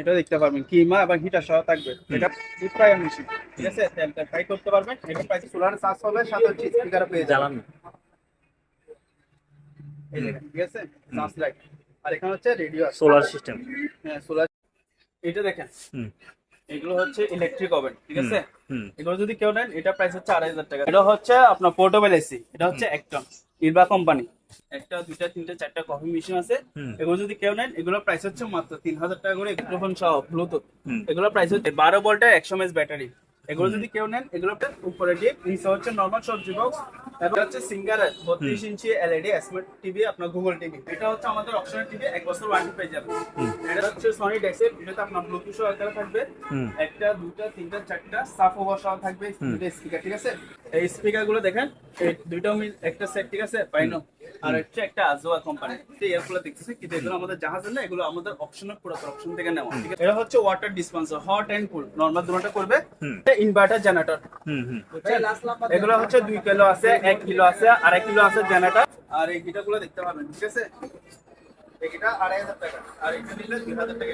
এটা দেখতে পারবেন কিমা এবং হিটার সহ থাকবে। এটা ডিপ ফ্রায়ার মেশিন ঠিক আছে? তেলটা ফ্রাই করতে পারবেন এটা প্রাইস সোলার চার্জ হবে সাথে হচ্ছে স্পিকার পেয়ে যাবেন। ঠিক আছে? চার্জ লাইট আর এখানে হচ্ছে রেডিও সোলার সিস্টেম হ্যাঁ সোলার এটা দেখেন। এগুলো হচ্ছে ইলেকট্রিক ওভেন ঠিক আছে? এগুলো যদি কেউ নেন এটা প্রাইস হচ্ছে আড়াই হাজার টাকা। এটা হচ্ছে আপনার পোর্টেবল এসি এটা হচ্ছে একটন ইরবা কোম্পানি একটা দুইটা তিনটা চারটা কফি মেশিন আছে। এগুলো যদি কেউ নেন এগুলো প্রাইস হচ্ছে মাত্র তিন হাজার টাকা করে মাইক্রোফোন সহ ব্লুটুথ এগুলো প্রাইস হচ্ছে বারো ভোল্টের একশো এমএস ব্যাটারি এগুলো যদি কেউ নেন এগুলো উপরে ডিপ নিচে হচ্ছে নর্মাল সবজি বক্স এবং হচ্ছে সিঙ্গার বত্রিশ ইঞ্চি এলইডি স্মার্ট টিভি আপনার গুগল টিভি এটা হচ্ছে আমাদের অপশনাল টিভি এক বছর ওয়ারেন্টি পেয়ে যাবে এটা হচ্ছে সনি ডেক্সের এটাতে আপনার ব্লুটুথ সহকারে থাকবে। একটা দুটা তিনটা চারটা সাফ ওভার সহ থাকবে দুটো স্পিকার ঠিক আছে? এই স্পিকারগুলো দেখেন এই মিল একটা সেট ঠিক আছে? পাইনো আর হচ্ছে একটা আজোয়া কোম্পানি এগুলো দেখতেছি কিন্তু এগুলো আমাদের জাহাজের না এগুলো আমাদের অপশনাল পুরাতন অপশন থেকে নেওয়া ঠিক আছে? এটা হচ্ছে water dispenser hot and cool normal দুটোটা করবে। হুম। ইনভার্টার জেনারেটর হুম হুম। এগুলো হচ্ছে দুই কিলো আছে এক কিলো আছে আড়াই কিলো আছে জেনারেটর আর এই গিটারগুলো দেখতে পাবেন ঠিক আছে? এই গিটার আড়াই হাজার টাকা। আর এটা নিলে দুই হাজার টাকা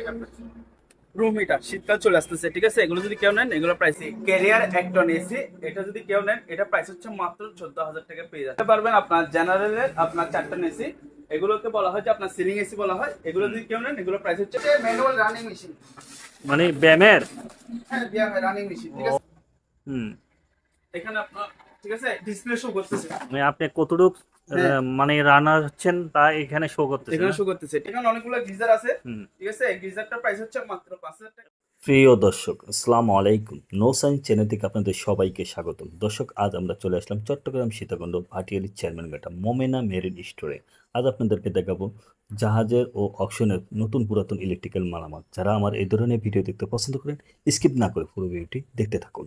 রুম হিটার শীতকাল চলে আসতেছে ঠিক আছে? এগুলো যদি কেউ নেন এগুলো প্রাইস ক্যারিয়ার একটন এসি এটা যদি কেউ নেন এটা প্রাইস হচ্ছে মাত্র চোদ্দ হাজার টাকা পেয়ে যেতে পারবেন আপনার জেনারেলের আপনার চারটন এসি এগুলোকে বলা হয় যে আপনার সিলিং এসি বলা হয়। এগুলো যদি কেউ নেন এগুলো প্রাইস হচ্ছে ম্যানুয়াল রানিং মেশিন মানে ব্যায়ামের? হ্যাঁ রানিং মেশিন ঠিক আছে? হুম। এখানে আপনার ঠিক আছে? ডিসপ্লে শো করতেছে। মানে আপনি কতটুক। মানে রানার হচ্ছেন তা এখানে শো করতেছে এখানে শো করতেছে। এখানে অনেকগুলো গিজার আছে। ঠিক আছে? গিজারটার প্রাইস হচ্ছে মাত্র পাঁচ হাজার টাকা। প্রিয় দর্শক আসসালামু আলাইকুম। নো সায়েন্স চ্যানেল থেকে আপনাদের সবাইকে স্বাগতম। দর্শক আজ আমরা চলে আসলাম চট্টগ্রাম সীতাকুণ্ড ভাটিয়ালি চেয়ারম্যান ঘাটা মোমেনা মেরিন স্টোরে। আজ আপনাদেরকে দেখাবো জাহাজের ও অকশনের নতুন পুরাতন ইলেকট্রিক্যাল মালামাল। যারা আমার এই ধরনের ভিডিও দেখতে পছন্দ করেন স্কিপ না করে পুরো ভিডিওটি দেখতে থাকুন।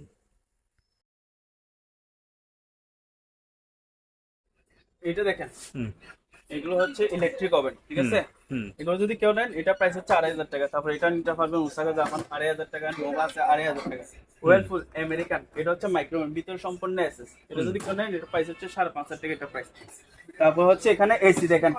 এটা দেখেন। এগুলো হচ্ছে ইলেকট্রিক ওভেন ঠিক আছে? এগুলো যদি কেউ নেন এটা প্রাইস হচ্ছে আড়াই হাজার টাকা। তারপর এটা নিতে পারবেন ওসাকা জাপান আড়াই হাজার টাকা নোভা আছে আড়াই হাজার টাকা। ওয়েলফুল আমেরিকান এটা হচ্ছে মাইক্রোওয়েভ ভিতর সম্পূর্ণ এসএস এটা যদি কেউ নেন এটা প্রাইস হচ্ছে সাড়ে পাঁচ হাজার টাকা এটা প্রাইস তারপর হচ্ছে এখানে এসি দেখেন।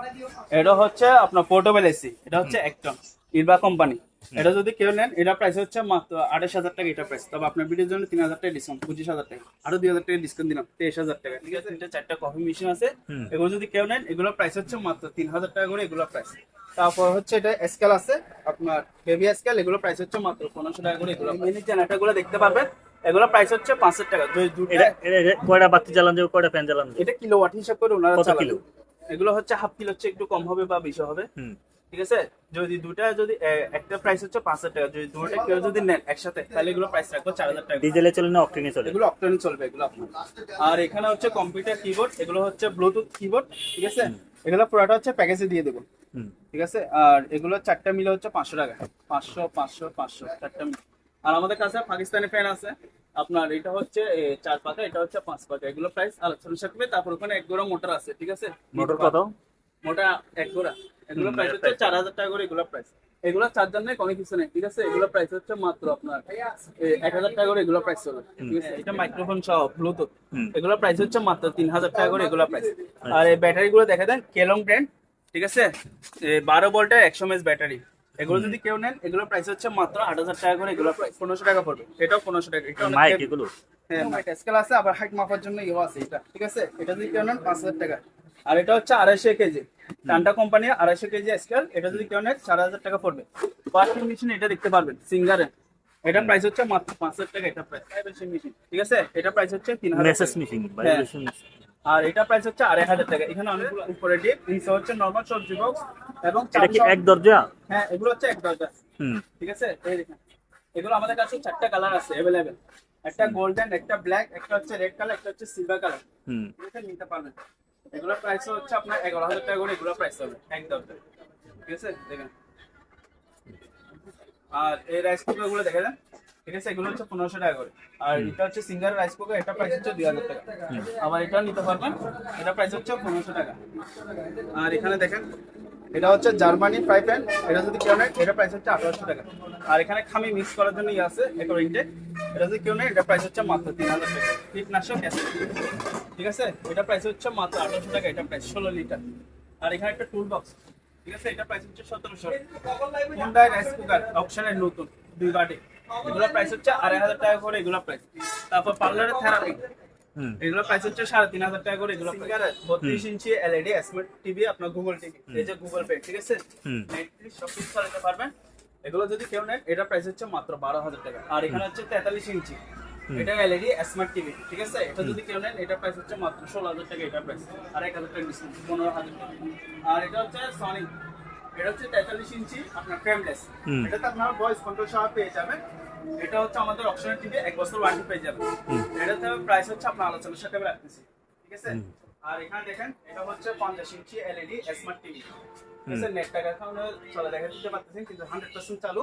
এটা হচ্ছে আপনার পোর্টেবল এসি এটা হচ্ছে একটন ইরবা কোম্পানি। এটা যদি কেউ নেন এটা প্রাইস হচ্ছে মাত্র আঠাশ হাজার টাকা এটা প্রাইস তবে আপনার ভিডিওর জন্য তিন হাজার টাকা ডিসকাউন্ট পঁচিশ হাজার টাকা। আরও দুই হাজার টাকা ডিসকাউন্ট দিলাম তেইশ হাজার টাকা। ঠিক আছে? এটা চারটা কফি মেশিন আছে। এগুলো যদি কেউ নেন এগুলো প্রাইস হচ্ছে মাত্র তিন হাজার টাকা করে এগুলো প্রাইস তারপর হচ্ছে এটা স্কেল আছে আপনার বেবি স্কেল এগুলো প্রাইস হচ্ছে মাত্র পনেরোশো টাকা করে এগুলো মিনি জেনারেটরগুলো দেখতে পারবেন এগুলো প্রাইস হচ্ছে পাঁচ হাজার টাকা। দুই- দুটো- এটা এটা এটা কয়টা বাতি জ্বালান যাবে কয়টা ফ্যান জ্বালান এটা কিলো ওয়াট হিসাব করে ওনারা কিলো? এগুলো হচ্ছে হাফ কিলো হচ্ছে একটু কম হবে বা বেশি হবে। ঠিক আছে? যদি দুটা যদি একটা প্রাইস হচ্ছে পাঁচ হাজার টাকা যদি দুটো কেউ যদি নেন একসাথে তাহলে এগুলো প্রাইস রাখব চার হাজার টাকা। ডিজেলে চলে না অক্টেনে চলে? এগুলো অক্টানে চলবে এগুলো আপনার। আর এখানে হচ্ছে কম্পিউটার কিবোর্ড এগুলো হচ্ছে ব্লুটুথ কিবোর্ড ঠিক আছে? এগুলো পুরোটা হচ্ছে প্যাকেজে দিয়ে দেবো। ঠিক আছে? আর এগুলো চারটা মিলে হচ্ছে পাঁচশো টাকা। পাঁচশো পাঁচশো পাঁচশো চারটা মিলে। আর আমাদের কাছে পাকিস্তানি ফ্যান আছে। আপনার এটা হচ্ছে চার পাকা এটা হচ্ছে পাঁচ পাকা এগুলো প্রাইস আলোচনা থাকবে তারপর ওখানে এক গোড়া মোটর আছে ঠিক আছে? মোটর কত? মোটা এক গোড়া। এগুলো প্রাইস হচ্ছে চার হাজার টাকা করে এগুলো প্রাইস এগুলো চার্জার নেই কোনো কিছু নেই ঠিক আছে? এগুলো প্রাইস হচ্ছে মাত্র আপনার এক হাজার টাকা করে এগুলো প্রাইস হবে ঠিক আছে? এটা মাইক্রোফোন সহ ব্লুটুথ। এগুলো প্রাইস হচ্ছে মাত্র তিন হাজার টাকা করে এগুলো প্রাইস আর এই ব্যাটারি গুলো দেখা দেন কেলং ব্র্যান্ড ঠিক আছে? বারো ভোল্টের একশো এমএস ব্যাটারি। এগুলো যদি কেউ নেন এগুলো প্রাইস হচ্ছে মাত্র আট হাজার টাকা করে এগুলো প্রাইস পনেরোশো টাকা পড়বে। এটাও পনেরোশো টাকা। মাইক এগুলো? হ্যাঁ মাইক স্কেল আছে আবার হাইট মাপার জন্য ইয়ে আছে এটা ঠিক আছে? এটা যদি কেউ নেন পাঁচ হাজার টাকা। আর এটা হচ্ছে আড়াইশো কেজি। টান্টা কোম্পানি আড়াইশো কেজি স্কেল এটা যদি কেউ নেন চার হাজার টাকা পড়বে। ওয়াশিং মেশিন এটা দেখতে পারবেন সিঙ্গারের। এটা প্রাইস হচ্ছে মাত্র পাঁচ হাজার টাকা এটা প্রাইস ওয়াশিং মেশিন ঠিক আছে? এটা প্রাইস হচ্ছে তিন হাজার হ্যাঁ। আর এটা প্রাইস হচ্ছে আড়াই হাজার টাকা। এখানে অনেকগুলো উপরে ডিপ নিচে হচ্ছে নর্মাল সবজি বক্স এবং এটা কি এক দরজা? হ্যাঁ এগুলো হচ্ছে এক দরজা। হুম। ঠিক আছে? এই দেখেন। এগুলো আমাদের কাছে চারটা কালার আছে অ্যাভেলেবেল একটা গোল্ডেন একটা ব্ল্যাক একটা হচ্ছে রেড কালার একটা হচ্ছে সিলভার কালার হুম। নিতে পারবেন। এগুলোর প্রাইস হচ্ছে আপনার এগারো হাজার টাকা করে এগুলো প্রাইস হবে একদম। ঠিক আছে? দেখেন। আর এই রাইস কুকারগুলো দেখে দেন ঠিক আছে? এগুলো হচ্ছে পনেরোশো টাকা করে। আর এটা হচ্ছে সিঙ্গার রাইস কুকার এটা প্রাইস হচ্ছে দুই হাজার টাকা। আবার এটা নিতে পারবেন এটা প্রাইস হচ্ছে পনেরোশো টাকা। আর এখানে দেখেন এটা হচ্ছে জার্মানি ফ্রাই প্যান এটা যদি কেউ নেয় এটা প্রাইস হচ্ছে আঠারোশো টাকা। আর এখানে খামি মিক্স করার জন্য ইয়ে আছে একটা ইনটেক এটা যদি কেউ নেয় এটা প্রাইস হচ্ছে মাত্র তিন হাজার টাকা। কীটনাশক ঠিক আছে? এটা প্রাইস হচ্ছে মাত্র আঠারোশো টাকা এটা প্রাইস ষোলো লিটার আর এখানে একটা টুল বক্স ঠিক আছে? এটা প্রাইস হচ্ছে সতেরোশো। হুন্ডাই রাইস কুকার অপশনের নতুন দুই বাটি। এগুলো প্রাইস হচ্ছে আড়াই হাজার টাকা করে এগুলো প্রাইস তারপর পার্লারের থেরাপি এগুলো প্রাইস হচ্ছে সাড়ে তিন হাজার টাকা করে এগুলো বত্রিশ ইঞ্চি এলইডি স্মার্ট টিভি আপনার গুগল টিভি এই যে গুগল পে ঠিক আছে? সব কিছু চালাতে পারবেন? এগুলো যদি কেউ নেন এটা প্রাইস হচ্ছে মাত্র বারো হাজার টাকা। আর এখানে হচ্ছে তেতাল্লিশ ইঞ্চি। এটা এলইডি স্মার্ট টিভি ঠিক আছে? এটা যদি কেউ নেন এটা প্রাইস হচ্ছে মাত্র ষোলো হাজার টাকা এটা প্রাইস আর এক হাজার টাকা ডিসকাউন্ট পনেরো হাজার টাকা। আর এটা হচ্ছে সনি এটা হচ্ছে তেতাল্লিশ ইঞ্চি আপনার ফ্রেমলেস। এটাতে আপনার ভয়েস কন্ট্রোল সহ পেয়ে যাবেন। এটা হচ্ছে আমাদের অপশনের টিভি এক বছর ওয়ারেন্টি পেয়ে যাবেন। এটাতে প্রাইস হচ্ছে আপনার আলোচনার সাথে রাখতেছি ঠিক আছে? আর এখানে দেখেন এটা হচ্ছে পঞ্চাশ ইঞ্চি এলইডি স্মার্ট টিভি নেট টাকা এখন চলে দেখা দিতে পারতেছেন কিন্তু হান্ড্রেড পার্সেন্ট চালু।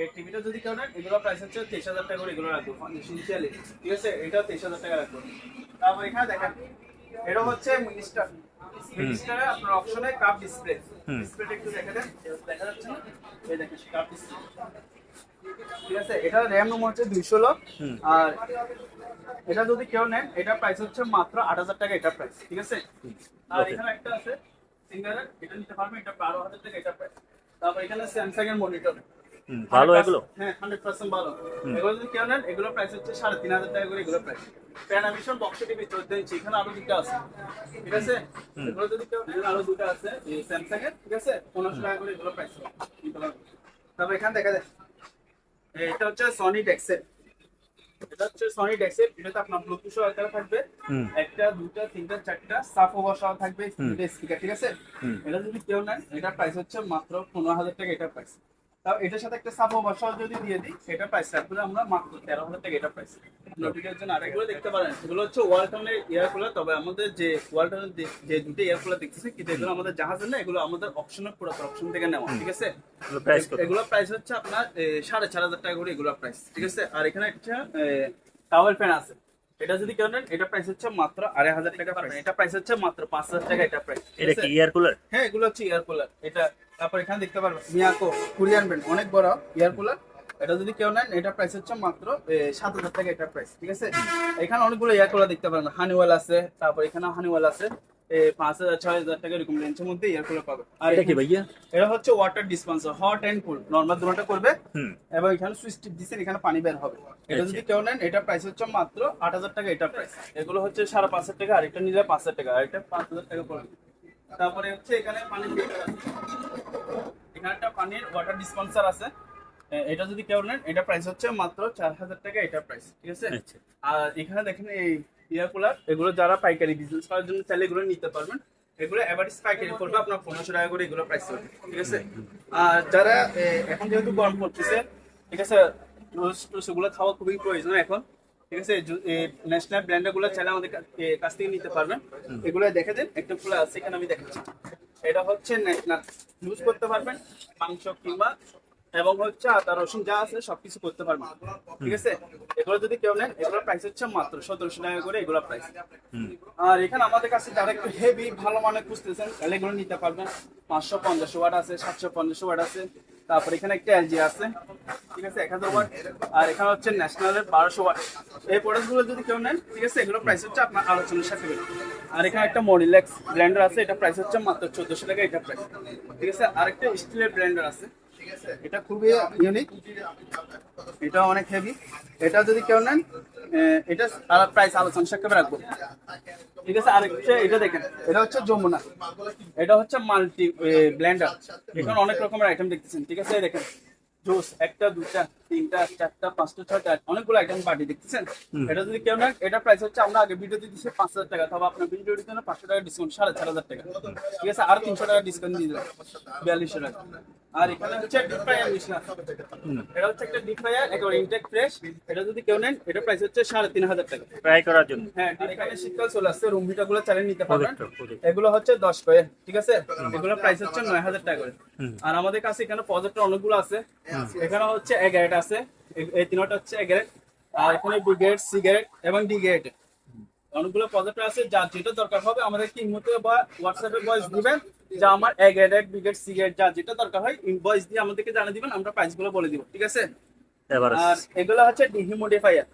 এই টিভিটা যদি কেউ নেন এগুলো প্রাইস হচ্ছে তেইশ হাজার টাকা করে এগুলো রাখব এলইডি ঠিক আছে? এটা তেইশ হাজার টাকা রাখব। তারপর এখানে দেখেন এটা হচ্ছে মিনিস্টার মিনিস্টারে আপনার অপশনে কাপ ডিসপ্লে ডিসপ্লেটা একটু দেখা দেন। দেখা যাচ্ছে না? এই দেখেন কাপ ডিসপ্লে ঠিক আছে? এটা র্যাম রুম হচ্ছে দুইশো ষোলো আর এটা যদি কেউ নেন এটা প্রাইস হচ্ছে মাত্র আট হাজার টাকা এটা প্রাইস ঠিক আছে? আর এখানে একটা আছে সিঙ্গারের এটা নিতে পারবেন এটা বারো হাজার টাকা এটা প্রাইস তারপর এখানে স্যামসাং এর মনিটর ভালো এগুলো? হ্যাঁ হান্ড্রেড পার্সেন্ট ভালো। এগুলো যদি কেউ নেন এগুলো প্রাইস হচ্ছে সাড়ে তিন হাজার টাকা করে এগুলো প্রাইস প্যানাভিশন বক্স টিভি চোদ্দ ইঞ্চি এখানে আরও দুটো আছে। ঠিক আছে? এগুলো যদি কেউ নেন আরও দুটো আছে স্যামসাং এর ঠিক আছে? পনেরোশো টাকা করে এগুলো প্রাইস তারপর এখানে দেখা যায় এটা হচ্ছে সনি ডেক্সেল এটা হচ্ছে সনি ডেক্সেল এটাতে আপনার ব্লুটুথ সহায়তা থাকবে। একটা দুটা তিনটা চারটা সাফ ওভার সহ থাকবে স্পিকার ঠিক আছে। এটা যদি কেউ নেন এটা প্রাইস হচ্ছে মাত্র পনেরো হাজার টাকা এটা প্রাইস তাও এটার সাথে একটা সাফ ওভার যদি দিয়ে দিই এটা প্রাইস রাখব আমরা মাত্র তেরো হাজার টাকা এটা প্রাইস নোটিফিকেশন জন্য আরেকগুলো দেখতে পারেন এগুলো হচ্ছে ওয়ালটনের এয়ার কুলার তবে আমাদের যে ওয়ালটনের যে- দুটো এয়ার কুলার দেখতেছি কিন্তু এগুলো আমাদের জাহাজের না এগুলো আমাদের অপশনের পুরো অপশন থেকে নেওয়া ঠিক আছে? এগুলো প্রাইস হচ্ছে আপনার সাড়ে চার হাজার টাকা করে এগুলো প্রাইস ঠিক আছে? আর এখানে একটা টাওয়েল ফ্যান আছে। এটা যদি কেউ নেন এটা প্রাইস হচ্ছে মাত্র আড়াই হাজার টাকা এটা প্রাইস হচ্ছে মাত্র পাঁচ হাজার টাকা এটা প্রাইস এটা কি এয়ার কুলার হ্যাঁ এগুলো হচ্ছে এয়ার কুলার এটা তারপর এখানে দেখতে পারবেন মিয়াকো কোরিয়ান ব্র্যান্ড অনেক বড় এয়ার কুলার এটা যদি কেউ নেন এটা প্রাইস হচ্ছে মাত্র সাত হাজার টাকা এটা প্রাইস ঠিক আছে? এখানে অনেকগুলো এয়ার কুলার দেখতে পারবেন। হানিওয়েল আছে তারপর এখানে হানিওয়েল আছে। পাঁচ হাজার ছয় হাজার টাকা এরকম রেঞ্জের মধ্যে এয়ার পাবে। আর এটা কি ভাইয়া? এটা হচ্ছে water dispenser hot and cool normal দুটোটা করবে। এবং এখানে সুইচ টিপ দিচ্ছেন এখানে পানি বের হবে। এটা যদি কেউ নেন এটা প্রাইস হচ্ছে মাত্র আট হাজার টাকা এটা প্রাইস এগুলো হচ্ছে সাড়ে পাঁচ হাজার টাকা আরেকটা নিলে পাঁচ হাজার টাকা আরেকটা পাঁচ হাজার টাকা পড়বে তারপরে হচ্ছে এখানে আছে। এখানে একটা পানির ওয়াটার ডিসপেন্সার আছে। এটা যদি কেউ নেন এটা প্রাইস হচ্ছে মাত্র চার হাজার টাকা এটা প্রাইস ঠিক আছে? আচ্ছা। আর এখানে দেখেন এই ইয়ার কুলার এগুলো যারা পাইকারি বিজনেস করার জন্য চাইলে এগুলো নিতে পারবেন। এগুলো এভারেজ পাইকারি পড়বে আপনার পনেরোশো টাকা করে এগুলো প্রাইস পড়বে ঠিক আছে? আর যারা এখন যেহেতু গরম পড়তেছে, ঠিক আছে এগুলো খাওয়া খুবই প্রয়োজন এখন, ঠিক আছে? ন্যাশনাল ব্র্যান্ডেরগুলো চাইলে আমাদের কাছ থেকে নিতে পারবেন। এগুলো দেখে দেন, একটা ফুল আছে, এখানে আমি দেখাচ্ছি। এটা হচ্ছে ন্যাশনাল ইউজ করতে পারবেন, মাংস কিংবা এবং হচ্ছে আদা রসুন যা আছে সবকিছু করতে পারবেন ঠিক আছে? এগুলো যদি কেউ নেন এগুলো প্রাইস হচ্ছে মাত্র সতেরোশো টাকা করে এগুলো প্রাইস আর এখানে আমাদের কাছে যারা একটু হেভি ভালো মানে খুঁজতেছেন তাহলে এগুলো নিতে পারবেন। পাঁচশো পঞ্চাশ ওয়াট আছে সাতশো পঞ্চাশ ওয়াট আছে। তারপর এখানে একটা এলজি আছে। ঠিক আছে? এক হাজার ওয়াট আর এখানে হচ্ছে ন্যাশনালের বারোশো ওয়াট এই প্রোডাক্টগুলো যদি কেউ নেন ঠিক আছে? এগুলো প্রাইস হচ্ছে আপনার আলোচনার সাথে। আর এখানে একটা মডিলেক্স ব্র্যান্ডার আছে এটা প্রাইস হচ্ছে মাত্র চোদ্দশো টাকা এটা প্রাইস ঠিক আছে? আরেকটা স্টিলের ব্র্যান্ডার আছে। এটা খুবই ইউনিক এটা অনেক হেভি এটা যদি কেউ নেন এটা প্রাইস আলোচনা সাক্ষেপে রাখব। ঠিক আছে আর হচ্ছে এটা দেখেন এটা হচ্ছে যমুনা। এটা হচ্ছে মাল্টি ব্লেন্ডার এখানে অনেক রকমের আইটেম দেখতেছেন ঠিক আছে দেখেন। জুস একটা দুটা তিনটা চারটা পাঁচটা ছয়টা অনেকগুলো আইটেম বাটি দেখতেছেন? এটা যদি কেউ নেন এটা প্রাইস হচ্ছে আমরা আগে ভিডিওতে দিচ্ছি পাঁচ হাজার টাকা তবে আপনার ভিডিওটির জন্য পাঁচশো টাকা ডিসকাউন্ট সাড়ে চার হাজার টাকা। ঠিক আছে আর তিনশো টাকা ডিসকাউন্ট দিয়ে দিলাম বিয়াল্লিশশো টাকা। আর এখানে হচ্ছে ডিপ ফ্রায়ার মেশিন আছে। এটা হচ্ছে একটা ডিপ ফ্রায়ার একেবারে ইনটেক ফ্রেশ এটা যদি কেউ নেন এটা প্রাইস হচ্ছে সাড়ে তিন হাজার টাকা। ট্রাই করার জন্য। হ্যাঁ এখানে শীতকাল চলে আসছে রুম হিটারগুলো চালিয়ে নিতে পারবেন। এগুলো হচ্ছে দশ কয়েন ঠিক আছে? এগুলো প্রাইস হচ্ছে নয় হাজার টাকা করে। আর আমাদের কাছে এখানে প্রজেক্টর অনেকগুলো আছে। এখানে হচ্ছে এগারেট আছে। এই তিনটা হচ্ছে এগারেট আর এখানে ব্রিগেড সিগারেট এবং ডিগেট অনেকগুলো প্রজেক্টর আছে যার যেটা দরকার হবে আমাদের কি মুহূর্তে বা হোয়াটসঅ্যাপে ভয়েস দিবেন যা আমার এগারেট ব্রিগেড সিগারেট যা যেটা দরকার হয় ইনভয়েস দিয়ে আমাদেরকে জানিয়ে দিবেন আমরা প্রাইসগুলো বলে দিব ঠিক আছে? এবার আর এগুলো হচ্ছে ডিহিমোডিফায়ার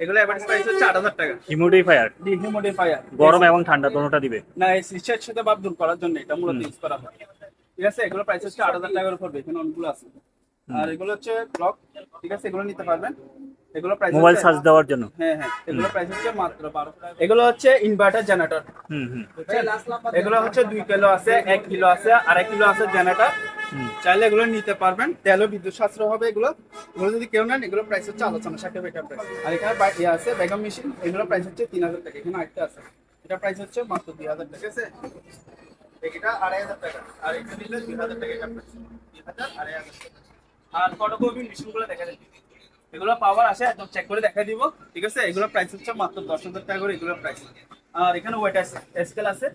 এগুলো এভারেজ প্রাইস হচ্ছে আট হাজার টাকা। হিমোডিফায়ার ডিহিমোডিফায়ার গরম এবং ঠান্ডা দোনোটা দিবে। না এই শীতের সাথে ভাব দূর করার জন্য এটা মূলত ইউজ করা হয়। ঠিক আছে? এগুলো প্রাইস হচ্ছে আট হাজার টাকার উপর এখানে অনেকগুলো আছে। আর এগুলো হচ্ছে ব্লক ঠিক আছে? এগুলো নিতে পারবেন। এগুলো প্রাইস মোবাইল চার্জ দেওয়ার জন্য? হ্যাঁ হ্যাঁ এগুলো প্রাইস হচ্ছে মাত্র বারোশো টাকা। এগুলো হচ্ছে ইনভার্টার জেনারেটর হুম হুম। এগুলো হচ্ছে দুই কিলো আছে এক কিলো আছে আড়াই কিলো আছে জেনারেটর চাইলে এগুলো নিতে পারবেন। তেলও বিদ্যুৎ সাশ্রয় হবে এগুলো। এগুলো যদি কেউ নেন এগুলো প্রাইস হচ্ছে আলোচনা সাথে বেটার প্রাইস আর এখানে বা- ইয়ে আছে বেগম মেশিন এগুলো প্রাইস হচ্ছে তিন হাজার টাকা। এখানে আরেকটা আছে। এটা প্রাইস হচ্ছে মাত্র দুই হাজার টাকা আছে? এটা আড়াই হাজার টাকা। আর এটা নিলে দুই হাজার টাকা এটা প্রাইস দুই হাজার আড়াই হাজার টাকা। আর ফটোকপি মেশিনগুলো দেখা যাচ্ছে এগুলো পাওয়ার আছে একদম চেক করে দেখা দিব। ঠিক আছে? এগুলো প্রাইস হচ্ছে মাত্র দশ হাজার টাকা করে এগুলো প্রাইস আর এখানে ওয়েট স্কেল আছে।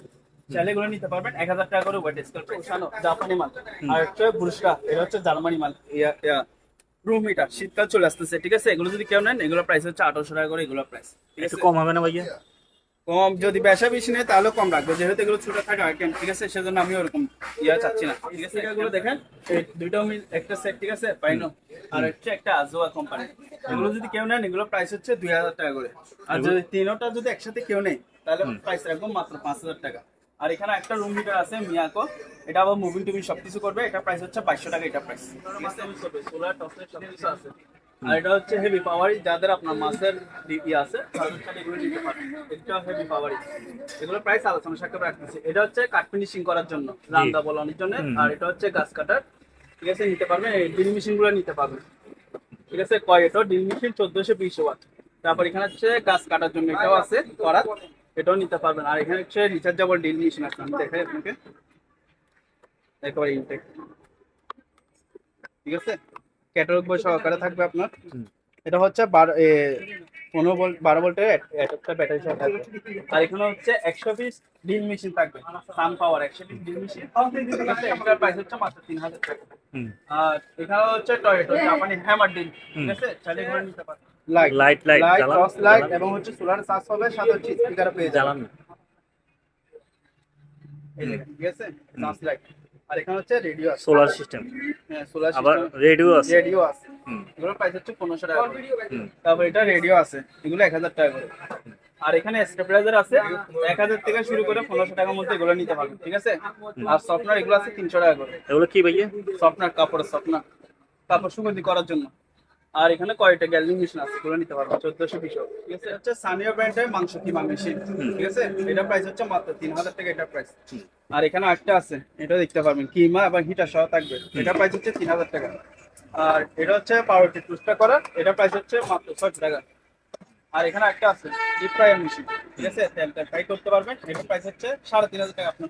চাইলে এগুলো নিতে পারবেন। এক হাজার টাকা করে ওয়েট স্কেল ওশানো জাপানি মাল। আর হচ্ছে এটা হচ্ছে জার্মানি মাল। রুম মিটার শীতকাল চলে আসতেছে। ঠিক আছে? এগুলো যদি কেউ নেন এগুলো প্রাইস হচ্ছে আঠারোশো টাকা করে এগুলো প্রাইস ঠিক একটু আছে? কম হবে না ভাইয়া? কম যদি বেশা বেশি নেই তাহলে কম রাখব যেহেতু এগুলো ছোট থাকে আইটেম ঠিক আছে? সেজন্য আমি ওরকম ইয়া চাচ্ছি না। ঠিক আছে? এগুলো দেখেন। দুইটা মিল একটা সেট ঠিক আছে? পাইনো। আর হচ্ছে একটা আজোয়া কোম্পানি এগুলো যদি কেউ নেন এগুলো প্রাইস হচ্ছে দুই হাজার টাকা করে। আর যদি তিনোটা যদি একসাথে কেউ নেই তাহলে প্রাইস রাখব মাত্র পাঁচ হাজার টাকা। আর এখানে একটা রুম হিটার আছে মিয়াকো। এটা আবার মুভিং টুভিং সবকিছু করবে। এটা প্রাইস হচ্ছে বাইশশো টাকা এটা প্রাইস ঠিক আছে সোলার টসলেট সবকিছু আছে। আর এটা হচ্ছে হেভি পাওয়ারি যাদের আপনার মাছের ই আছে এগুলো নিতে পারবেন এটা হেভি পাওয়ারি এগুলো প্রাইস আলোচনা সাক্ষাৎ রাখতেছি। এটা হচ্ছে কাঠ ফিনিশিং করার জন্য রান্দা বলানোর জন্য। আর এটা হচ্ছে গাছ কাটার ঠিক আছে নিতে পারবেন। এই ড্রিল মেশিনগুলো নিতে পারবেন। ঠিক আছে কয় এটা ড্রিল মেশিন চোদ্দশো বিশ ওয়াট তারপর এখানে হচ্ছে গাছ কাটার জন্য এটাও আছে করার। এটাও নিতে পারবেন। আর এখানে হচ্ছে রিচার্জেবল ড্রিল মেশিন আছে। আমি দেখাই আপনাকে। একেবারে ইনটেক ঠিক আছে? ক্যাটালগ বই সহকারে থাকবে আপনার। এটা হচ্ছে বারো পনেরো ভোল্ট বারো ভোল্টের একটা ব্যাটারি সহ থাকবে। আর এখানে হচ্ছে একশো পিস ড্রিল মেশিন থাকবে সান পাওয়ার একশো পিস ড্রিল মেশিন এটার প্রাইস হচ্ছে মাত্র তিন হাজার টাকা। আর এখানে হচ্ছে টয়েটো জাপানি হ্যামার ড্রিল ঠিক আছে? নিতে পারেন light light light light torch light এবং হচ্ছে সোলার চার্জ হবে সাথে হচ্ছে স্পিকার পেয়ে যাবেন। ঠিক আছে? চার্জ লাইট আর এখানে হচ্ছে রেডিও আছে। সোলার সিস্টেম হ্যাঁ সোলার আবার রেডিও আছে। রেডিও আছে। এগুলোর প্রাইস হচ্ছে পনেরোশো টাকা করে। হুম। তারপর এটা রেডিও আছে। এগুলো এক হাজার টাকা করে। আর এখানে স্টেবিলাইজার আছে। এক হাজার থেকে শুরু করে পনেরোশো টাকার মধ্যে এগুলো নিতে পারবেন ঠিক আছে? আর সফটনার এগুলো আছে তিনশো টাকা করে। এগুলো কি ভাইয়া? সফটনার কাপড়ের সফটনার কাপড় সুগন্ধি করার জন্য। আর এখানে কয়টা গ্যালভিং মেশিন আছে এগুলো নিতে পারবেন চোদ্দশো পিস ঠিক আছে? হচ্ছে সানিয়া ব্র্যান্ডের মাংস কিমা মেশিন। ঠিক আছে? এটা প্রাইস হচ্ছে মাত্র তিন হাজার টাকা এটা প্রাইস আর এখানে একটা আছে এটা দেখতে পারবেন কিমা এবং হিটার সহ থাকবে। এটা প্রাইস হচ্ছে তিন হাজার টাকা। আর এটা হচ্ছে পাউরুটি টুসটা করার এটা প্রাইস হচ্ছে মাত্র ছয়শো টাকা। আর এখানে একটা আছে ডিপ ফ্রায়ার মেশিন ঠিক আছে? তেলটা ফ্রাই করতে পারবেন এটা প্রাইস হচ্ছে সাড়ে তিন হাজার টাকা। আপনার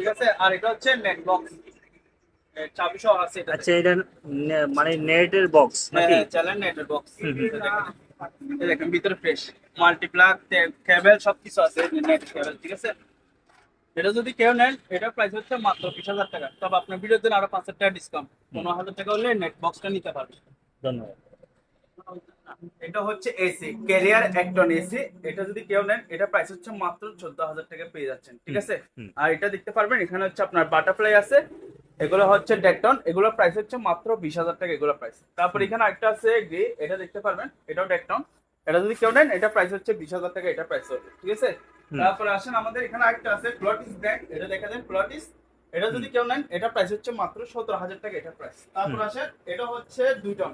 ঠিক আছে? আর এটা হচ্ছে নেট বক্স চাবি সহ আছে এটা আচ্ছা এটা মানে নেটের বক্স নাকি হ্যাঁ চ্যানেল নেটের বক্স দেখেন। ভিতরে ফ্রেশ মাল্টিপ্লাগ কেবল সবকিছু আছে নেট কেবল ঠিক আছে? এটা যদি কেউ নেন এটা প্রাইস হচ্ছে মাত্র বিশ হাজার টাকা। তবে আপনার ভিডিওর জন্য আরও পাঁচ হাজার টাকা ডিসকাউন্ট পনেরো হাজার টাকা হলে নেট বক্সটা নিতে পারবেন ধন্যবাদ। এটা হচ্ছে এসি ক্যারিয়ার একটন এসি এটা যদি কেউ নেন এটা প্রাইস হচ্ছে মাত্র চোদ্দ হাজার টাকা পেয়ে যাচ্ছেন ঠিক আছে? আর এটা দেখতে পারবেন এখানে হচ্ছে আপনার বাটারফ্লাই আছে। এগুলো হচ্ছে ডেকটন এগুলো প্রাইস হচ্ছে মাত্র বিশ হাজার টাকা এগুলো প্রাইস তারপর এখানে একটা আছে গ্রে এটা দেখতে পারবেন এটাও ডেকটন এটা যদি কেউ নেন এটা প্রাইস হচ্ছে বিশ হাজার টাকা এটা প্রাইস হবে ঠিক আছে। তারপর আসেন আমাদের এখানে একটা আছে প্লটিস ব্র্যান্ড এটা দেখা দেন প্লটিস এটা যদি কেউ নেন এটা প্রাইস হচ্ছে মাত্র সতেরো হাজার টাকা এটা প্রাইস তারপর আসেন এটা হচ্ছে দুই টন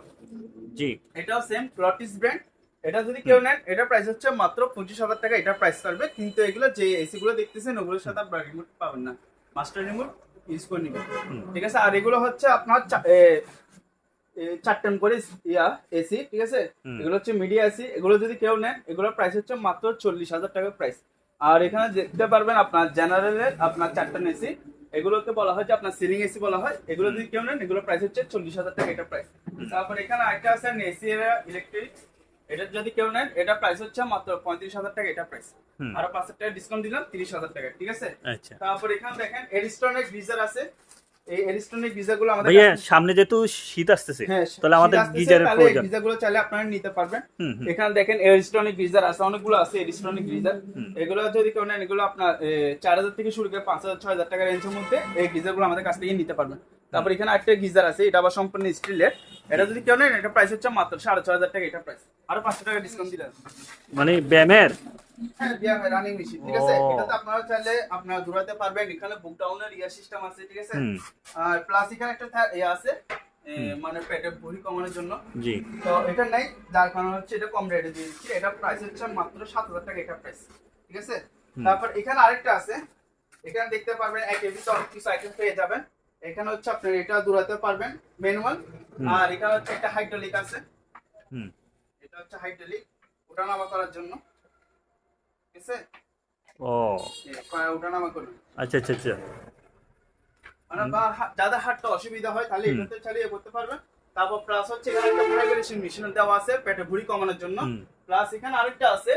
জি। এটাও সেম প্লটিস ব্র্যান্ড এটা যদি কেউ নেন এটা প্রাইস হচ্ছে মাত্র পঁচিশ হাজার টাকা এটা প্রাইস থাকবে। কিন্তু এগুলো যে এসি গুলো দেখতেছেন ওগুলোর সাথে আপনার রিমোট পাবেন না। মাস্টার রিমোট ইউজ করে নিবেন ঠিক আছে? আর এগুলো হচ্ছে আপনার চার টন করে ইয়া এসি ঠিক আছে? এগুলো হচ্ছে মিডিয়া এসি এগুলো যদি কেউ নেন এগুলোর প্রাইস হচ্ছে মাত্র চল্লিশ হাজার টাকা প্রাইস আর এখানে দেখতে পারবেন আপনার জেনারেলের আপনার চার টন এসি এগুলোকে বলা হয় যে আপনার সিলিং এসি বলা হয়। এগুলো যদি কেউ নেন এগুলোর প্রাইস হচ্ছে চল্লিশ হাজার টাকা এটা প্রাইস তারপর এখানে একটা আছে এসি ইলেকট্রিক এটা যদি কেউ নেন এটা প্রাইস হচ্ছে মাত্র পঁয়ত্রিশ হাজার টাকা এটা প্রাইস। আরও পাঁচ হাজার টাকা ডিসকাউন্ট দিলাম তিরিশ হাজার টাকা ঠিক আছে? আচ্ছা। তারপর এখানে দেখেন এরিস্টনিক গিজার আছে। এই এরিস্টনিক গিজারগুলো আমাদের ভাইয়া সামনে যেহেতু শীত আসতেছে হ্যাঁ তাহলে আমাদের গিজারের প্রয়োজন। গিজারগুলো চাইলে আপনারা নিতে পারবেন। এখানে দেখেন এরিস্টনিক গিজার আছে অনেকগুলো আছে এরিস্টনিক গিজার। এগুলো যদি কেউ নেন এগুলো আপনার চার হাজার থেকে শুরু করে পাঁচ হাজার ছয় হাজার টাকা রেঞ্জের মধ্যে এই গিজারগুলো আমাদের কাছ থেকে নিতে পারবেন। তারপর এখানে একটা গিজার আছে এটা আবার সম্পূর্ণ স্টিলের এটা যদি কেউ নেন এটা প্রাইস হচ্ছে মাত্র সাড়ে ছয় হাজার টাকা এটা প্রাইস আরও পাঁচশো টাকা ডিসকাউন্ট দিলেন মানে ব্যায়ামের? হ্যাঁ বিয়া রানিং মেশিন ঠিক আছে? এটাতে আপনারা চাইলে আপনারা দৌড়াতে পারবেন। এখানে বুক ডাউনের ইয়া সিস্টেম আছে ঠিক আছে? আর প্লাস এখানে একটা থা- ইয়ে আছে মানে পেটের ভুঁড়ি কমানোর জন্য। জি। তো এটা নাই যার কারণে হচ্ছে এটা কম রেটে দিয়ে দিচ্ছি। এটা প্রাইস হচ্ছে মাত্র সাত হাজার টাকা এটা প্রাইস ঠিক আছে? তারপর এখানে আরেকটা আছে। এখানে দেখতে পারবেন এক এবিতে অনেক কিছু আইটেম পেয়ে যাবেন। এখানে হচ্ছে আপনি এটা দৌড়াতে পারবেন ম্যানুয়াল আর এখানে হচ্ছে একটা হাইড্রোলিক আছে। হুম। এটা হচ্ছে হাইড্রোলিক করার জন্য। ঠিক আছে? ও। করবে আচ্ছা আচ্ছা আচ্ছা। মানে বা যাদের হাঁটতে অসুবিধা হয় তাহলে এটাতে চালিয়ে করতে পারবেন। তারপর প্লাস হচ্ছে এখানে একটা ভাইব্রেশন মেশিন দেওয়া আছে পেটে ভুঁড়ি কমানোর জন্য। প্লাস এখানে আরেকটা আছে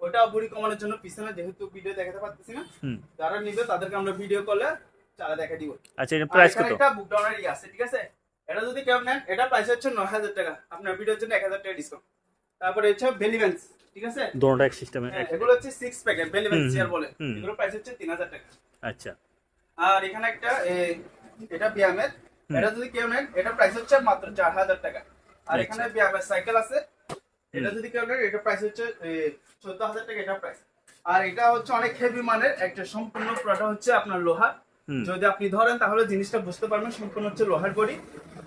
ওটা ভুঁড়ি কমানোর জন্য। পিছনে যেহেতু ভিডিও দেখাতে পারতেছি না যারা নিবে তাদেরকে আমরা ভিডিও কলে চালা দেখা দিব। আচ্ছা এটা প্রাইস কত? একটা বুক ডাউনের আছে ঠিক আছে? এটা যদি কেউ নেন এটা প্রাইস হচ্ছে নয় হাজার টাকা। আপনার ভিডিওর জন্য এক হাজার টাকা ডিসকাউন্ট তারপরে হচ্ছে বেলিভেন্স ঠিক আছে? দোনোটা এক সিস্টেমে হ্যাঁ, এগুলো হচ্ছে সিক্স প্যাকেট বেলিভেন্স চেয়ার বলে। এগুলো প্রাইস হচ্ছে তিন হাজার টাকা। আচ্ছা। আর এখানে একটা এটা ব্যায়ামের। এটা যদি কেউ নেন এটা প্রাইস হচ্ছে মাত্র চার হাজার টাকা। আর আচ্ছা। এখানে ব্যায়ামের সাইকেল আছে। এটা যদি কেউ নেন এটা প্রাইস হচ্ছে চোদ্দ হাজার টাকা এটা প্রাইস আর এটা হচ্ছে অনেক হেভি মানের একটা সম্পূর্ণ প্রোডাক্ট হচ্ছে আপনার লোহা। যদি আপনি ধরেন তাহলে জিনিসটা বুঝতে পারবেন সম্পূর্ণ হচ্ছে লোহার বডি।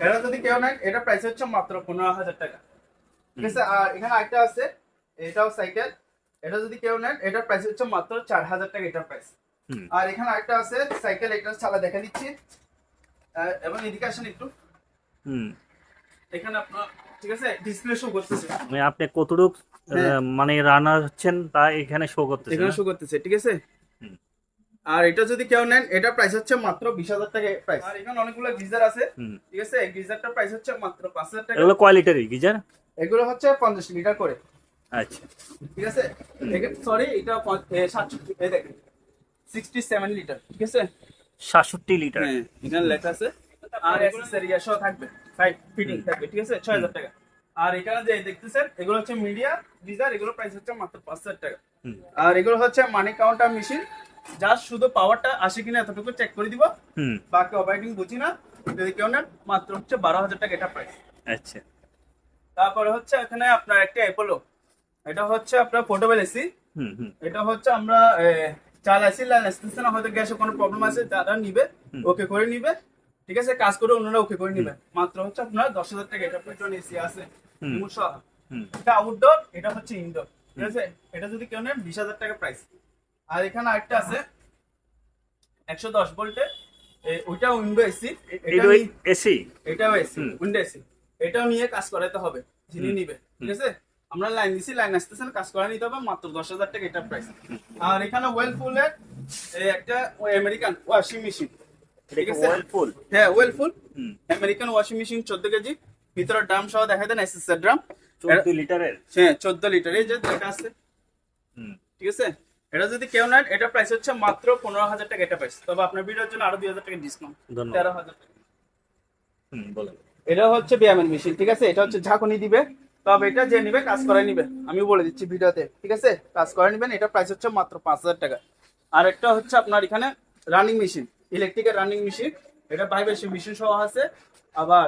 এটা যদি কেউ নেন এটা প্রাইস হচ্ছে মাত্র পনেরো হাজার টাকা। ঠিক আছে? আর এখানে আরেকটা আছে এটাও সাইকেল এটা যদি কেউ নেন এটা প্রাইস হচ্ছে মাত্র চার হাজার টাকা এটা প্রাইস আর এখানে আরেকটা আছে সাইকেল এটা চালা দেখা দিচ্ছি এবং এদিকে আসেন একটু। হুম। এখানে আপনার ঠিক আছে? ডিসপ্লে শো করতেছে। মানে আপনি কতটুক হ্যাঁ। মানে রানার হচ্ছেন তা এখানে শো করতেছে এখানে শো করতেছে ঠিক আছে। আর এটা যদি কেউ নেন এটা প্রাইস হচ্ছে মাত্র বিশ হাজার টাকা প্রাইস আর এখানে অনেকগুলো গিজার আছে। ঠিক আছে? এই গিজারটার প্রাইস হচ্ছে মাত্র পাঁচ হাজার টাকা। এগুলো কয় লিটারের গিজার? এগুলো হচ্ছে পঞ্চাশ লিটার করে। আচ্ছা। ঠিক আছে? সরি এটা সাতষট্টি এই দেখেন সিক্সটি সেভেন লিটার ঠিক আছে? সাতষট্টি লিটার হ্যাঁ এখানে লেখা আছে। আর অ্যাক্সেসরি সহ থাকবে ফাইভ ফিটিং থাকবে ঠিক আছে? ছয় হাজার টাকা। আর এখানে যে দেখতেছেন এগুলো হচ্ছে মিডিয়া গিজার এগুলো প্রাইস হচ্ছে মাত্র পাঁচ হাজার টাকা। আর এগুলো হচ্ছে মানি কাউন্টার মেশিন যার শুধু পাওয়ারটা আসে কিনা এতটুকু চেক করে দিব। হুম। বাকি অপারেটিং বুঝি না। যদি কেউ নেন মাত্র হচ্ছে বারো হাজার টাকা এটা প্রাইস আচ্ছা। তারপরে হচ্ছে এখানে আপনার একটা অ্যাপোলো এটা হচ্ছে আপনার পোর্টেবল এসি এটা হচ্ছে আমরা চাল আসি লাইন আসতেছে না হয়তো গ্যাসে কোনো প্রবলেম আছে যারা নিবে ওকে করে নিবে। ঠিক আছে কাজ করে অন্যরা ওকে করে নিবে। মাত্র হচ্ছে আপনার দশ হাজার টাকা এটা পেট্রোল এসি আছে। এটা আউটডোর এটা হচ্ছে ইনডোর ঠিক আছে? এটা যদি কেউ নেন বিশ হাজার টাকা প্রাইস আর এখানে আরেকটা আছে। একশো দশ ভোল্টের ওইটা উইন্ডো এসি এসি এটাও এসি। উইন্ডো এসি এটাও নিয়ে কাজ করাতে হবে যিনি নিবে। ঠিক আছে? আমরা লাইন দিছি লাইন আসতেছেন কাজ করা নিতে হবে মাত্র দশ হাজার টাকা এটা প্রাইস আর এখানে ওয়েলফুলের একটা আমেরিকান ওয়াশিং মেশিন ঠিক আছে? ফুল হ্যাঁ ওয়েলফুল আমেরিকান ওয়াশিং মেশিন চোদ্দ কেজি। ভিতরে ড্রাম সহ দেখা দেন এসএস এর ড্রাম চোদ্দ লিটারের? হ্যাঁ চোদ্দ লিটার। এই যে আছে। ঠিক আছে? এটা যদি কেউ নেন এটা প্রাইস হচ্ছে মাত্র পনেরো হাজার টাকা এটা প্রাইস তবে আপনার ভিডিওর জন্য আরও দুই হাজার টাকা ডিসকাউন্ট তেরো হাজার টাকা। এটা হচ্ছে ব্যায়ামের মেশিন ঠিক আছে? এটা হচ্ছে ঝাঁকুনি দিবে। তবে এটা যে নিবে কাজ করে নিবে। আমি বলে দিচ্ছি ভিডিওতে ঠিক আছে? কাজ করে নিবেন এটা প্রাইস হচ্ছে মাত্র পাঁচ হাজার টাকা। আর একটা হচ্ছে আপনার এখানে রানিং মেশিন ইলেকট্রিকের রানিং মেশিন এটা ভাইব্রেশন মেশিন সহ আছে। আবার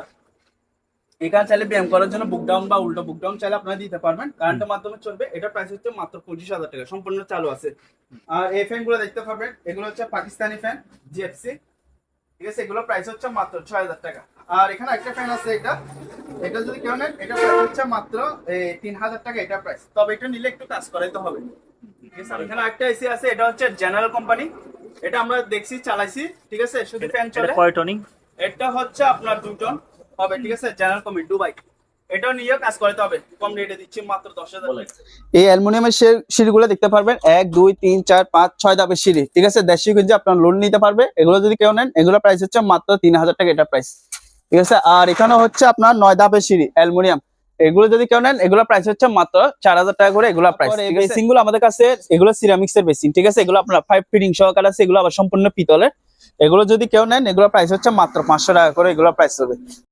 এখানে চাইলে ব্যায়াম করার জন্য বুক ডাউন বা উল্টো বুক ডাউন চাইলে আপনারা দিতে পারবেন। কারেন্টের মাধ্যমে চলবে। এটা প্রাইস হচ্ছে মাত্র পঁচিশ হাজার টাকা। সম্পূর্ণ চালু আছে। আর এই ফ্যানগুলো দেখতে পারবেন। এগুলো হচ্ছে পাকিস্তানি ফ্যান জিএফসি ঠিক আছে এগুলো প্রাইস হচ্ছে মাত্র ছয় হাজার টাকা। আর এখানে একটা ফ্যান আছে এটা। এটা যদি কেউ নেন এটা প্রাইস হচ্ছে মাত্র তিন হাজার টাকা এটা প্রাইস তবে এটা নিলে একটু কাজ করাইতে হবে। ঠিক আছে এখানে একটা এসি আছে। এটা হচ্ছে জেনারেল কোম্পানি এটা আমরা দেখছি চালাইছি। ঠিক আছে শুধু ফ্যান চলে। কয় এটা হচ্ছে আপনার দুই টন হবে ঠিক আছে? জেনারেল কোম্পানি দুবাই এটাও নিয়ে কাজ করাতে হবে। কম রেটে দিচ্ছি মাত্র দশ হাজার। এই অ্যালুমিনিয়ামের সিঁড়িগুলো দেখতে পারবেন। এক দুই তিন চার পাঁচ ছয় ধাপের সিঁড়ি ঠিক আছে? দেড়শো কেজি আপনার লোন নিতে পারবে। এগুলো যদি কেউ নেন এগুলো প্রাইস হচ্ছে মাত্র তিন হাজার টাকা এটা প্রাইস ঠিক আছে? আর এখানে হচ্ছে আপনার নয় ধাপের সিঁড়ি অ্যালুমিনিয়াম। এগুলো যদি কেউ নেন এগুলো প্রাইস হচ্ছে মাত্র চার হাজার টাকা করে এগুলো প্রাইস বেসিংগুলো আমাদের কাছে এগুলো সিরামিক্স এর বেসিং ঠিক আছে? এগুলো আপনার ফাইভ ফিটিং সহকারে আছে এগুলো আবার সম্পূর্ণ পিতলের। এগুলো যদি কেউ নেন এগুলো প্রাইস হচ্ছে মাত্র পাঁচশো টাকা করে এগুলো প্রাইস হবে।